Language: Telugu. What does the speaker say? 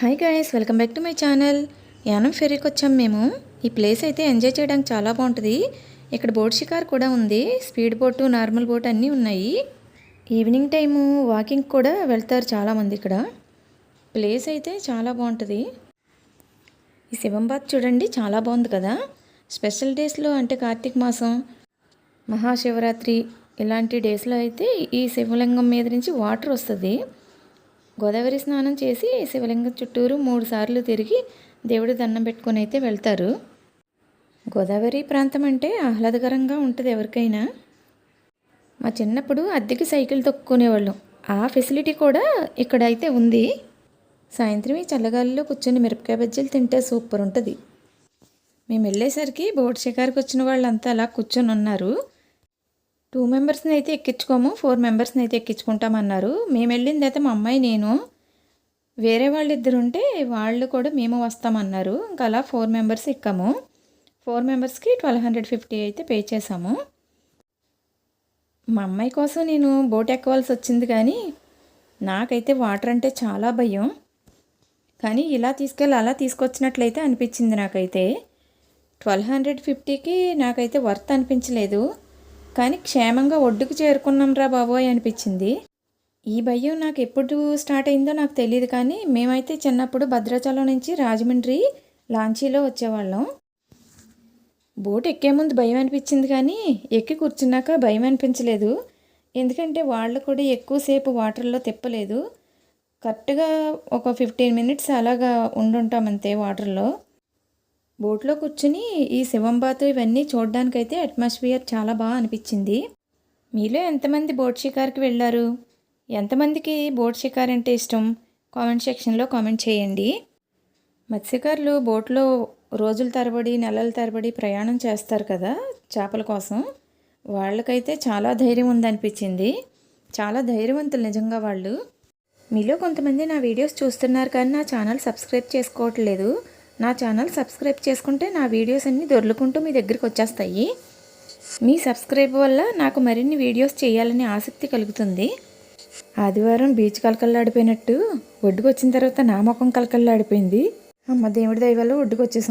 Hi guys welcome back to my channel. Yanam ఫెరీకి వచ్చాం మేము. ఈ ప్లేస్ అయితే ఎంజాయ్ చేయడానికి చాలా బాగుంటుంది. ఇక్కడ బోట్ షికార్ కూడా ఉంది. స్పీడ్ బోటు నార్మల్ బోట్ అన్నీ ఉన్నాయి. ఈవినింగ్ టైము వాకింగ్ కూడా వెళ్తారు చాలామంది ఇక్కడ. ప్లేస్ అయితే చాలా బాగుంటుంది. ఈ శివంబాద్ చూడండి చాలా బాగుంది కదా. స్పెషల్ డేస్లో అంటే కార్తీక మాసం మహాశివరాత్రి ఇలాంటి డేస్లో అయితే ఈ శివలింగం మీద నుంచి వాటర్ వస్తుంది. గోదావరి స్నానం చేసి శివలింగం చుట్టూరు మూడు సార్లు తిరిగి దేవుడి దండం పెట్టుకొని అయితే వెళ్తారు. గోదావరి ప్రాంతం అంటే ఆహ్లాదకరంగా ఉంటుంది ఎవరికైనా. మా చిన్నప్పుడు అద్దెకి సైకిల్ తొక్కునేవాళ్ళం. ఆ ఫెసిలిటీ కూడా ఇక్కడ అయితే ఉంది. సాయంత్రం ఈ చల్లగాలిలో కూర్చొని మిరపకాయ బజ్జీలు తింటే సూపర్ ఉంటుంది మేము వెళ్ళేసరికి బోర్డు షికారికి వచ్చిన వాళ్ళంతా అలా కూర్చొని ఉన్నారు టూ మెంబర్స్ని అయితే ఎక్కించుకోము ఫోర్ మెంబర్స్ని అయితే ఎక్కించుకుంటామన్నారు. మేము వెళ్ళింది అయితే మా అమ్మాయి నేను. వేరే వాళ్ళు ఇద్దరు ఉంటే వాళ్ళు కూడా మేము వస్తామన్నారు. ఇంకా అలా ఫోర్ మెంబర్స్ ఎక్కాము. ఫోర్ మెంబర్స్కి ట్వెల్వ్ హండ్రెడ్ ఫిఫ్టీ అయితే పే చేసాము మా అమ్మాయి కోసం నేను బోట్ ఎక్కవలసి వచ్చింది కానీ నాకైతే వాటర్ అంటే చాలా భయం. కానీ ఇలా తీసుకెళ్ళి అలా తీసుకొచ్చినట్లయితే అనిపించింది నాకైతే. ట్వెల్వ్ హండ్రెడ్ ఫిఫ్టీకి నాకైతే వర్త్ అనిపించలేదు. కానీ క్షేమంగా ఒడ్డుకు చేరుకున్నాం రా బాబోయ్ అనిపించింది. ఈ భయం నాకు ఎప్పుడు స్టార్ట్ అయిందో నాకు తెలియదు కానీ మేమైతే చిన్నప్పుడు భద్రాచలం నుంచి రాజమండ్రి లాంచీలో వచ్చేవాళ్ళం. బోట్ ఎక్కే ముందు భయం అనిపించింది కానీ ఎక్కి కూర్చున్నాక భయం అనిపించలేదు. ఎందుకంటే వాళ్ళు కూడా ఎక్కువసేపు వాటర్లో తిప్పలేదు. కరెక్ట్గా ఒక ఫిఫ్టీన్ మినిట్స్ అలాగా ఉండుంటాం అంతే వాటర్లో. బోట్లో కూర్చుని ఈ శివంబాతు ఇవన్నీ చూడడానికైతే అట్మాస్ఫియర్ చాలా బాగా అనిపించింది. మీలో ఎంతమంది బోట్ షికార్కి వెళ్ళారు? ఎంతమందికి బోట్ షికార్ అంటే ఇష్టం? కామెంట్ సెక్షన్లో కామెంట్ చేయండి. మత్స్యకారులు బోట్లో రోజుల తరబడి నెలల తరబడి ప్రయాణం చేస్తారు కదా చేపల కోసం. వాళ్ళకైతే చాలా ధైర్యం ఉందనిపించింది. చాలా ధైర్యవంతులు నిజంగా వాళ్ళు. మీలో కొంతమంది నా వీడియోస్ చూస్తున్నారు కానీ నా ఛానల్ సబ్స్క్రైబ్ చేసుకోవట్లేదు. నా ఛానల్ సబ్స్క్రైబ్ చేసుకుంటే నా వీడియోస్ అన్నీ దొర్లుకుంటూ మీ దగ్గరికి వచ్చేస్తాయి. మీ సబ్స్క్రైబ్ వల్ల నాకు మరిన్ని వీడియోస్ చేయాలని ఆసక్తి కలుగుతుంది. ఆదివారం బీచ్ కలకల్లాడిపోయినట్టు ఒడ్డుకు వచ్చిన తర్వాత నా ముఖం కలకల్లాడిపోయింది. అమ్మ దేవుడి దయ వల్ల ఒడ్డుకు వచ్చేసాం